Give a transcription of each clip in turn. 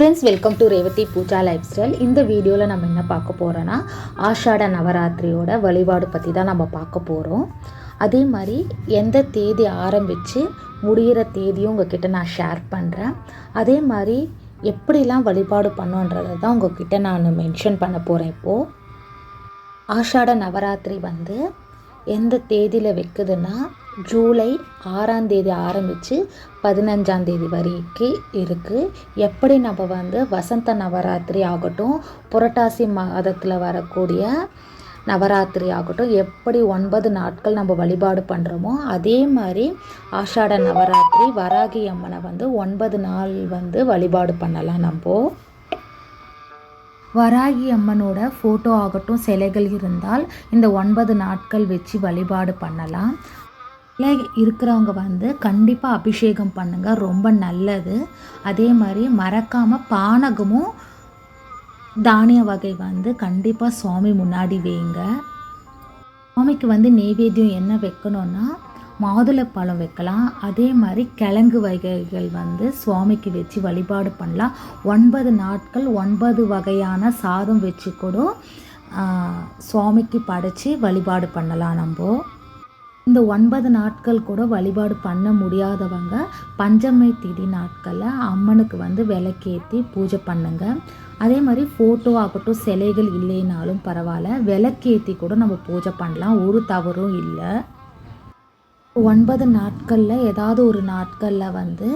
Friends welcome to Revathi Pooja lifestyle. இந்த வீடியோவில் நம்ம என்ன பார்க்க போகிறோன்னா ஆஷாட நவராத்திரியோட வழிபாடு பற்றி தான் நம்ம பார்க்க போகிறோம் அதே மாதிரி எந்த தேதி ஆரம்பித்து முடிகிற தேதியும் உங்ககிட்ட நான் ஷேர் பண்ணுறேன் அதே மாதிரி எப்படிலாம் வழிபாடு பண்ணுன்றதை தான் உங்ககிட்ட நான் மென்ஷன் பண்ண போகிறேன் இப்போது ஆஷாட நவராத்திரி வந்து எந்த தேதியில் வைக்குதுன்னா ஜூலை ஆறாம் தேதி ஆரம்பித்து பதினஞ்சாம் தேதி வரைக்கும் இருக்குது எப்படி நம்ம வந்து வசந்த நவராத்திரி ஆகட்டும் புரட்டாசி மாதத்தில் வரக்கூடிய நவராத்திரி ஆகட்டும் எப்படி ஒன்பது நாட்கள் நம்ம வழிபாடு பண்ணுறோமோ அதே மாதிரி ஆஷாட நவராத்திரி வராகி அம்மனை வந்து ஒன்பது நாள் வந்து வழிபாடு பண்ணலாம் நம்ம. வராகி அம்மனோட ஃபோட்டோ ஆகட்டும் சிலைகள் இருந்தால் இந்த ஒன்பது நாட்கள் வச்சு வழிபாடு பண்ணலாம். இல்லை இருக்கிறவங்க வந்து கண்டிப்பாக அபிஷேகம் பண்ணுங்கள் ரொம்ப நல்லது. அதே மாதிரி மறக்காமல் பானகமும் தானிய வகை வந்து கண்டிப்பாக சுவாமி முன்னாடி வைங்க. சுவாமிக்கு வந்து நெய்வேத்தியம் என்ன வைக்கணும்னா மாதுளப்பழம் வைக்கலாம். அதே மாதிரி கிழங்கு வகைகள் வந்து சுவாமிக்கு வச்சு வழிபாடு பண்ணலாம். ஒன்பது நாட்கள் ஒன்பது வகையான சாதம் வச்சு கூட சுவாமிக்கு படைச்சி வழிபாடு பண்ணலாம் நம்ம. இந்த ஒன்பது நாட்கள் கூட வழிபாடு பண்ண முடியாதவங்க பஞ்சமை திதி நாட்களில் அம்மனுக்கு வந்து விளக்கேற்றி பூஜை பண்ணுங்க. அதே மாதிரி ஃபோட்டோ ஆகட்டும் சிலைகள் இல்லைனாலும் பரவாயில்ல விளக்கேற்றி கூட நம்ம பூஜை பண்ணலாம். ஒரு தவறும் இல்லை. ஒன்பது நாட்களில் ஏதாவது ஒரு நாட்களில் வந்து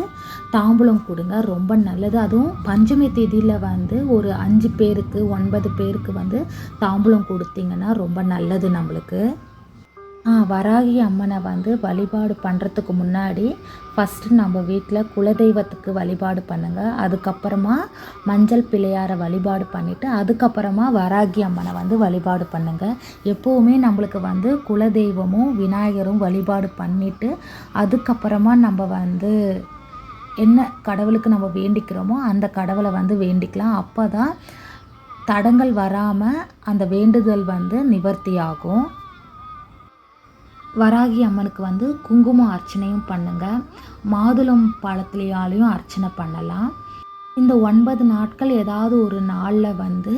தாம்பூலம் கொடுங்க ரொம்ப நல்லது. அதுவும் பஞ்சமி தேதியில் வந்து ஒரு அஞ்சு பேருக்கு ஒன்பது பேருக்கு வந்து தாம்பூலம் கொடுத்தீங்கன்னா ரொம்ப நல்லது நம்மளுக்கு. வராகி அம்மனை வந்து வழிபாடு பண்ணுறதுக்கு முன்னாடி ஃபஸ்ட்டு நம்ம வீட்டில் குலதெய்வத்துக்கு வழிபாடு பண்ணுங்கள் அதுக்கப்புறமா மஞ்சள் பிள்ளையாரை வழிபாடு பண்ணிவிட்டு அதுக்கப்புறமா வராகி அம்மனை வந்து வழிபாடு பண்ணுங்கள் எப்போவுமே நம்மளுக்கு வந்து குலதெய்வமும் விநாயகரும் வழிபாடு பண்ணிவிட்டு அதுக்கப்புறமா நம்ம வந்து என்ன கடவுளுக்கு நம்ம வேண்டிக்கிறோமோ அந்த கடவுளை வந்து வேண்டிக்கலாம். அப்போ தான் தடங்கள் வராமல் அந்த வேண்டுதல் வந்து நிவர்த்தி ஆகும் வராகி அம்மனுக்கு வந்து குங்குமம் அர்ச்சனையும் பண்ணுங்கள் மாதுளம் பழத்துலையாலையும் அர்ச்சனை பண்ணலாம். இந்த ஒன்பது நாட்கள் ஏதாவது ஒரு நாளில் வந்து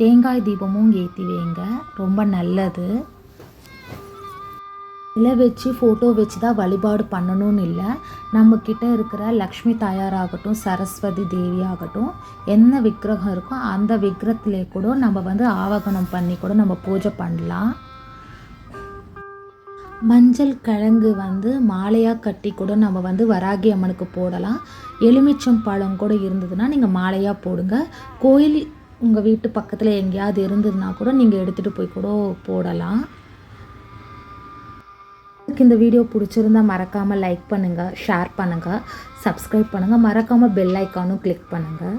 தேங்காய் தீபமும் ஏற்றி வைங்க. ரொம்ப நல்லது. இலை வச்சு ஃபோட்டோ வச்சு தான் வழிபாடு பண்ணணும்னு இல்லை. நம்மக்கிட்ட இருக்கிற லக்ஷ்மி தாயாராகட்டும் சரஸ்வதி தேவி ஆகட்டும் என்ன விக்கிரகம் இருக்கோ அந்த விக்கிரத்திலே கூட நம்ம வந்து ஆவகனம் பண்ணி கூட நம்ம பூஜை பண்ணலாம். மஞ்சள் கிழங்கு வந்து மாலையாக கட்டி கூட நம்ம வந்து வராகி அம்மனுக்கு போடலாம். எலுமிச்சம் பழம் கூட இருந்ததுன்னா நீங்கள் மாலையாக போடுங்க. கோயில் உங்கள் வீட்டு பக்கத்தில் எங்கேயாவது இருந்ததுன்னா கூட நீங்கள் எடுத்துகிட்டு போய் கூட போடலாம். இந்த வீடியோ பிடிச்சிருந்தா மறக்காமல் லைக் பண்ணுங்கள் ஷேர் பண்ணுங்கள் சப்ஸ்கிரைப் பண்ணுங்கள் மறக்காமல் பெல் ஐக்கானும் கிளிக் பண்ணுங்கள்